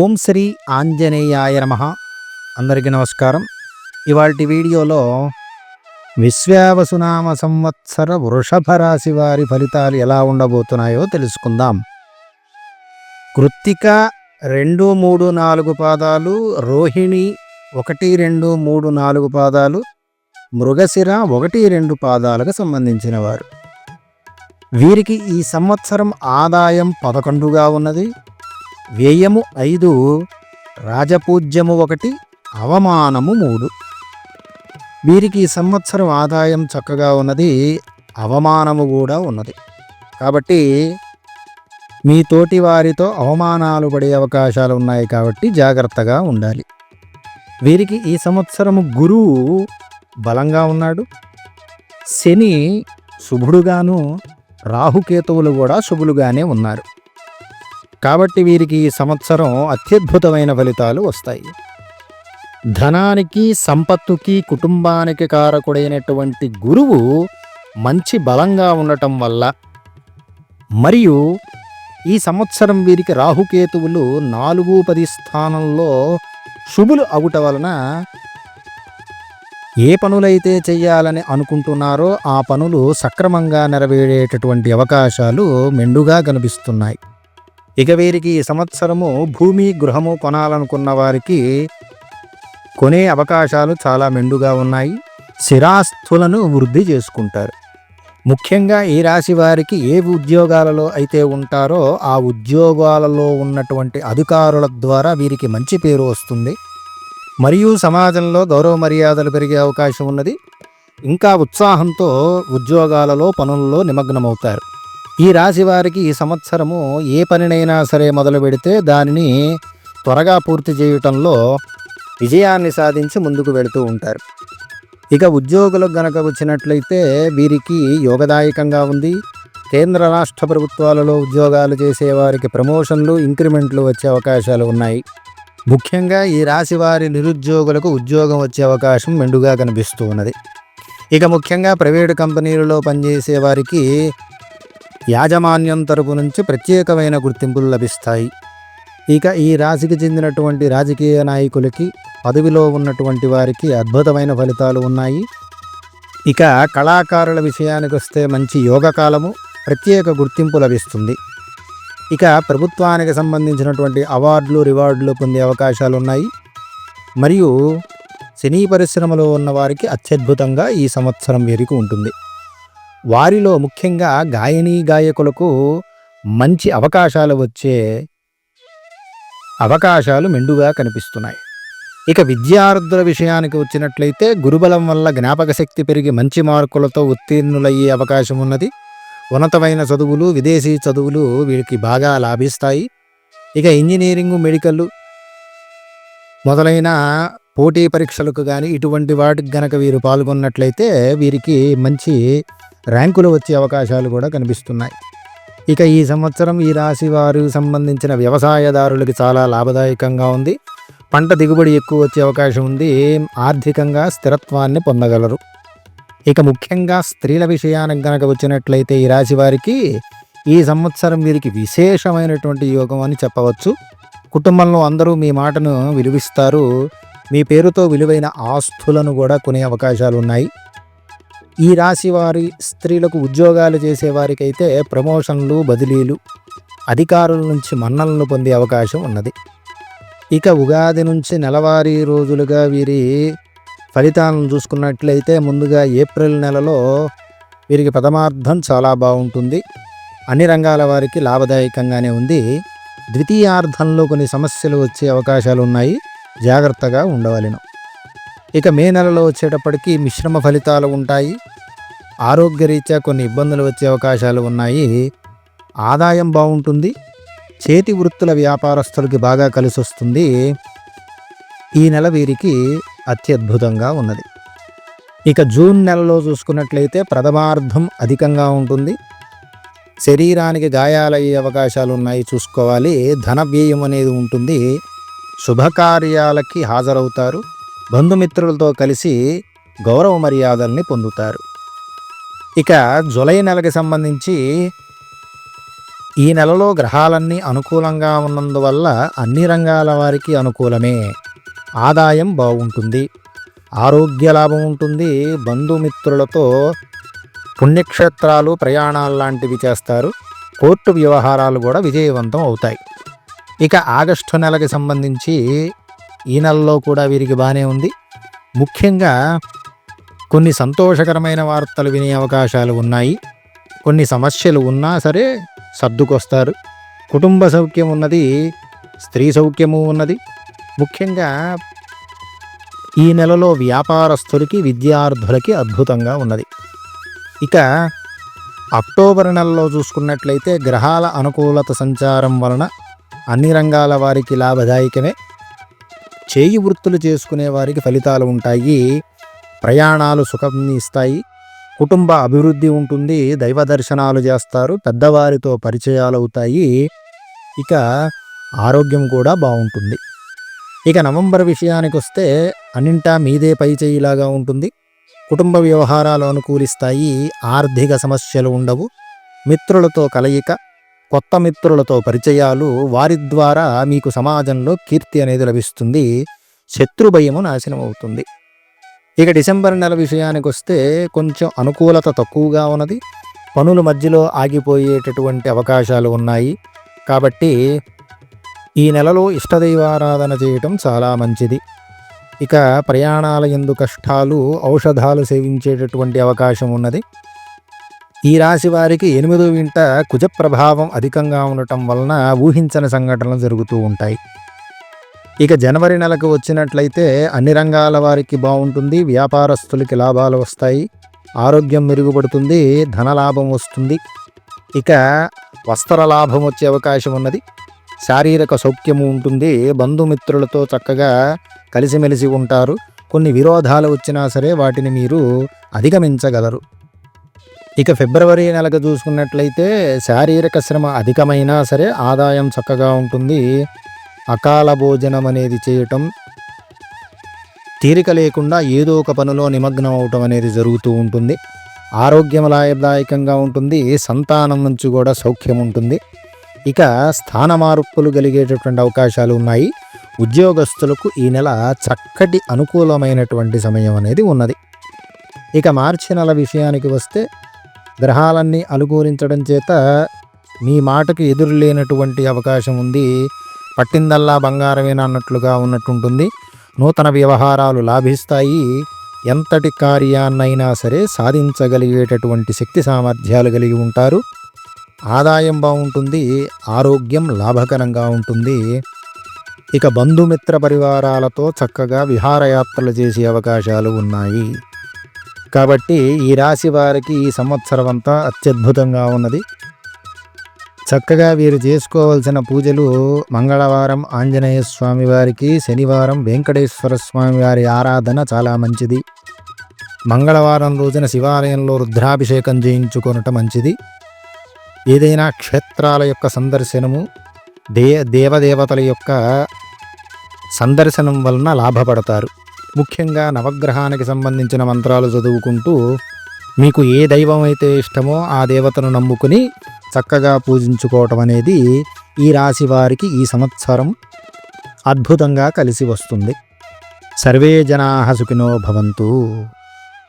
ఓం శ్రీ ఆంజనేయాయ నమ. అందరికీ నమస్కారం. ఇవాటి వీడియోలో విశ్వావసునామ సంవత్సర వృషభ రాశి వారి ఫలితాలు ఎలా ఉండబోతున్నాయో తెలుసుకుందాం. కృత్తిక రెండు మూడు నాలుగు పాదాలు రోహిణి ఒకటి రెండు మూడు నాలుగు పాదాలు మృగశిర ఒకటి రెండు పాదాలకు సంబంధించిన వారు వీరికి ఈ సంవత్సరం ఆదాయం పదకొండుగా ఉన్నది. వ్యయము ఐదు రాజపూజ్యము ఒకటి అవమానము మూడు. వీరికి ఈ సంవత్సరం ఆదాయం చక్కగా ఉన్నది అవమానము కూడా ఉన్నది. కాబట్టి మీ తోటి వారితో అవమానాలు పడే అవకాశాలు ఉన్నాయి కాబట్టి జాగ్రత్తగా ఉండాలి. వీరికి ఈ సంవత్సరము గురువు బలంగా ఉన్నాడు. శని శుభుడుగాను రాహుకేతువులు కూడా శుభులుగానే ఉన్నారు. కాబట్టి వీరికి ఈ సంవత్సరం అత్యద్భుతమైన ఫలితాలు వస్తాయి. ధనానికి సంపత్తుకి కుటుంబానికి కారకుడైనటువంటి గురువు మంచి బలంగా ఉండటం వల్ల మరియు ఈ సంవత్సరం వీరికి రాహుకేతువులు నాలుగు పది స్థానంలో శుభులు అవుట వలన ఏ పనులైతే చేయాలని అనుకుంటున్నారో ఆ పనులు సక్రమంగా నెరవేరేటటువంటి అవకాశాలు మెండుగా కనిపిస్తున్నాయి. ఇక వీరికి ఈ సంవత్సరము భూమి గృహము కొనాలనుకున్న వారికి కొనే అవకాశాలు చాలా మెండుగా ఉన్నాయి. స్థిరాస్తులను వృద్ధి చేసుకుంటారు. ముఖ్యంగా ఈ రాశి వారికి ఏ ఉద్యోగాలలో అయితే ఉంటారో ఆ ఉద్యోగాలలో ఉన్నటువంటి అధికారుల ద్వారా వీరికి మంచి పేరు వస్తుంది. మరియు సమాజంలో గౌరవ మర్యాదలు పెరిగే అవకాశం ఉన్నది. ఇంకా ఉత్సాహంతో ఉద్యోగాలలో పనుల్లో నిమగ్నమవుతారు. ఈ రాశి వారికి ఈ సంవత్సరము ఏ పనినైనా సరే మొదలు పెడితే దానిని త్వరగా పూర్తి చేయటంలో విజయాన్ని సాధించి ముందుకు వెళుతూ ఉంటారు. ఇక ఉద్యోగులకు గనక వచ్చినట్లయితే వీరికి యోగదాయకంగా ఉంది. కేంద్ర రాష్ట్ర ప్రభుత్వాలలో ఉద్యోగాలు చేసేవారికి ప్రమోషన్లు ఇంక్రిమెంట్లు వచ్చే అవకాశాలు ఉన్నాయి. ముఖ్యంగా ఈ రాశి వారి నిరుద్యోగులకు ఉద్యోగం వచ్చే అవకాశం మెండుగా కనిపిస్తూ ఉన్నది. ఇక ముఖ్యంగా ప్రైవేటు కంపెనీలలో పనిచేసే వారికి యాజమాన్యం తరపు నుంచి ప్రత్యేకమైన గుర్తింపులు లభిస్తాయి. ఇక ఈ రాశికి చెందినటువంటి రాజకీయ నాయకులకి పదవిలో ఉన్నటువంటి వారికి అద్భుతమైన ఫలితాలు ఉన్నాయి. ఇక కళాకారుల విషయానికి వస్తే మంచి యోగకాలము ప్రత్యేక గుర్తింపు లభిస్తుంది. ఇక ప్రభుత్వానికి సంబంధించినటువంటి అవార్డులు రివార్డులు పొందే అవకాశాలు ఉన్నాయి. మరియు సినీ పరిశ్రమలో ఉన్న వారికి అత్యద్భుతంగా ఈ సంవత్సరం వీరికి ఉంటుంది. వారిలో ముఖ్యంగా గాయనీ గాయకులకు మంచి అవకాశాలు వచ్చే అవకాశాలు మెండుగా కనిపిస్తున్నాయి. ఇక విద్యార్థుల విషయానికి వచ్చినట్లయితే గురుబలం వల్ల జ్ఞాపక శక్తి పెరిగి మంచి మార్కులతో ఉత్తీర్ణులయ్యే అవకాశం ఉన్నది. ఉన్నతమైన చదువులు విదేశీ చదువులు వీరికి బాగా లాభిస్తాయి. ఇక ఇంజనీరింగ్ మెడికల్ మొదలైన పోటీ పరీక్షలకు కానీ ఇటువంటి వాటికి గనక వీరు పాల్గొన్నట్లయితే వీరికి మంచి ర్యాంకులు వచ్చే అవకాశాలు కూడా కనిపిస్తున్నాయి. ఇక ఈ సంవత్సరం ఈ రాశి వారు సంబంధించిన వ్యవసాయదారులకి చాలా లాభదాయకంగా ఉంది. పంట దిగుబడి ఎక్కువ వచ్చే అవకాశం ఉంది. ఆర్థికంగా స్థిరత్వాన్ని పొందగలరు. ఇక ముఖ్యంగా స్త్రీల విషయానికి గనక వచ్చినట్లయితే ఈ రాశి వారికి ఈ సంవత్సరం వీరికి విశేషమైనటువంటి యోగం అని చెప్పవచ్చు. కుటుంబంలో అందరూ మీ మాటను విలువిస్తారు. మీ పేరుతో విలువైన ఆస్తులను కూడా కొనే అవకాశాలు ఉన్నాయి ఈ రాశి వారి స్త్రీలకు ఉద్యోగాలు చేసేవారికైతే ప్రమోషన్లు బదిలీలు అధికారుల నుంచి మన్నలను పొందే అవకాశం ఉన్నది. ఇక ఉగాది నుంచి నెలవారీ రోజులుగా వీరి ఫలితాలను చూసుకున్నట్లయితే ముందుగా ఏప్రిల్ నెలలో వీరికి ప్రథమార్థం చాలా బాగుంటుంది. అన్ని రంగాల వారికి లాభదాయకంగానే ఉంది. ద్వితీయార్థంలో కొన్ని సమస్యలు వచ్చే అవకాశాలు ఉన్నాయి జాగ్రత్తగా ఉండవలెను. ఇక మే నెలలో వచ్చేటప్పటికి మిశ్రమ ఫలితాలు ఉంటాయి. ఆరోగ్యరీత్యా కొన్ని ఇబ్బందులు వచ్చే అవకాశాలు ఉన్నాయి. ఆదాయం బాగుంటుంది. చేతి వృత్తుల వ్యాపారస్తులకి బాగా కలిసి వస్తుంది ఈ నెల వీరికి అత్యద్భుతంగా ఉన్నది. ఇక జూన్ నెలలో చూసుకున్నట్లయితే ప్రథమార్థం అధికంగా ఉంటుంది. శరీరానికి గాయాలయ్యే అవకాశాలు ఉన్నాయి చూసుకోవాలి. ధన వ్యయం అనేది ఉంటుంది. శుభకార్యాలకి హాజరవుతారు. బంధుమిత్రులతో కలిసి గౌరవ మర్యాదల్ని పొందుతారు. ఇక జులై నెలకి సంబంధించి ఈ నెలలో గ్రహాలన్నీ అనుకూలంగా ఉన్నందువల్ల అన్ని రంగాల వారికి అనుకూలమే. ఆదాయం బాగుంటుంది. ఆరోగ్య లాభం ఉంటుంది. బంధుమిత్రులతో పుణ్యక్షేత్రాలు ప్రయాణాలు లాంటివి చేస్తారు. కోర్టు వ్యవహారాలు కూడా విజయవంతం అవుతాయి. ఇక ఆగస్టు నెలకి సంబంధించి ఈ నెలలో కూడా వీరికి బాగానే ఉంది. ముఖ్యంగా కొన్ని సంతోషకరమైన వార్తలు వినే అవకాశాలు ఉన్నాయి. కొన్ని సమస్యలు ఉన్నా సరే సర్దుకొస్తారు. కుటుంబ సౌఖ్యం ఉన్నది స్త్రీ సౌఖ్యము ఉన్నది. ముఖ్యంగా ఈ నెలలో వ్యాపారస్తులకి విద్యార్థులకి అద్భుతంగా ఉన్నది. ఇక అక్టోబర్ నెలలో చూసుకున్నట్లయితే గ్రహాల అనుకూలత సంచారం వలన అన్ని రంగాల వారికి లాభదాయకమే. చేయి వృత్తులు చేసుకునే వారికి ఫలితాలు ఉంటాయి. ప్రయాణాలు సుఖాన్ని ఇస్తాయి. కుటుంబ అభివృద్ధి ఉంటుంది. దైవ దర్శనాలు చేస్తారు. పెద్దవారితో పరిచయాలు అవుతాయి. ఇక ఆరోగ్యం కూడా బాగుంటుంది. ఇక నవంబర్ విషయానికి వస్తే అన్నింటా మీదే పై చేయిలాగా ఉంటుంది. కుటుంబ వ్యవహారాలు అనుకూలిస్తాయి. ఆర్థిక సమస్యలు ఉండవు. మిత్రులతో కలయిక కొత్త మిత్రులతో పరిచయాలు వారి ద్వారా మీకు సమాజంలో కీర్తి అనేది లభిస్తుంది. శత్రు భయము నాశనం అవుతుంది ఇక డిసెంబర్ నెల విషయానికి వస్తే కొంచెం అనుకూలత తక్కువగా ఉన్నది. పనుల మధ్యలో ఆగిపోయేటటువంటి అవకాశాలు ఉన్నాయి. కాబట్టి ఈ నెలలో ఇష్టదైవారాధన చేయటం చాలా మంచిది. ఇక ప్రయాణాల ఎందు కష్టాలు ఔషధాలు సేవించేటటువంటి అవకాశం ఉన్నది. ఈ రాశి వారికి ఎనిమిదో వింట కుజ ప్రభావం అధికంగా ఉండటం వలన ఊహించని సంఘటనలు జరుగుతూ ఉంటాయి. ఇక జనవరి నెలకు వచ్చినట్లయితే అన్ని రంగాల వారికి బాగుంటుంది వ్యాపారస్తులకి లాభాలు వస్తాయి ఆరోగ్యం మెరుగుపడుతుంది ధనలాభం వస్తుంది. ఇక వస్త్ర లాభం వచ్చే అవకాశం ఉన్నది. శారీరక సౌఖ్యము ఉంటుంది బంధుమిత్రులతో చక్కగా కలిసిమెలిసి ఉంటారు. కొన్ని విరోధాలు వచ్చినా సరే వాటిని మీరు అధిగమించగలరు. ఇక ఫిబ్రవరి నెలకు చూసుకున్నట్లయితే శారీరక శ్రమ అధికమైనా సరే ఆదాయం చక్కగా ఉంటుంది. అకాల భోజనం అనేది చేయటం తీరిక లేకుండా ఏదో ఒక పనిలో నిమగ్నం అవటం అనేది జరుగుతూ ఉంటుంది. ఆరోగ్యం లాభదాయకంగా ఉంటుంది. సంతానం నుంచి కూడా సౌఖ్యం ఉంటుంది. ఇక స్థాన మార్పులు కలిగేటటువంటి అవకాశాలు ఉన్నాయి. ఉద్యోగస్తులకు ఈ నెల చక్కటి అనుకూలమైనటువంటి సమయం అనేది ఉన్నది. ఇక మార్చి నెల విషయానికి వస్తే గ్రహాలన్నీ అనుకూలించడం చేత మీ మాటకు ఎదురు లేనటువంటి అవకాశం ఉంది. పట్టిందల్లా బంగారమేనా అన్నట్లుగా ఉన్నట్టుంటుంది. నూతన వ్యవహారాలు లాభిస్తాయి. ఎంతటి కార్యాన్నైనా సరే సాధించగలిగేటటువంటి శక్తి సామర్థ్యాలు కలిగి ఉంటారు. ఆదాయం బాగుంటుంది. ఆరోగ్యం లాభకరంగా ఉంటుంది. ఇక బంధుమిత్ర పరివారాలతో చక్కగా విహారయాత్రలు చేసే అవకాశాలు ఉన్నాయి. కాబట్టి ఈ రాశి వారికి ఈ సంవత్సరం అంతా అత్యద్భుతంగా ఉన్నది. చక్కగా వీరు చేసుకోవాల్సిన పూజలు మంగళవారం ఆంజనేయ స్వామి వారికి శనివారం వెంకటేశ్వర స్వామి వారి ఆరాధన చాలా మంచిది. మంగళవారం రోజున శివాలయంలో రుద్రాభిషేకం చేయించుకొనటం మంచిది. ఏదైనా క్షేత్రాల యొక్క సందర్శనము దే దేవదేవతల యొక్క సందర్శనం వలన లాభపడతారు. ముఖ్యంగా నవగ్రహానికి సంబంధించిన మంత్రాలు చదువుకుంటూ మీకు ఏ దైవం అయితే ఇష్టమో ఆ దేవతను నమ్ముకుని చక్కగా పూజించుకోవటం అనేది ఈ రాశి వారికి ఈ సంవత్సరం అద్భుతంగా కలిసి వస్తుంది. సర్వే జనా సుఖినో భవంతు.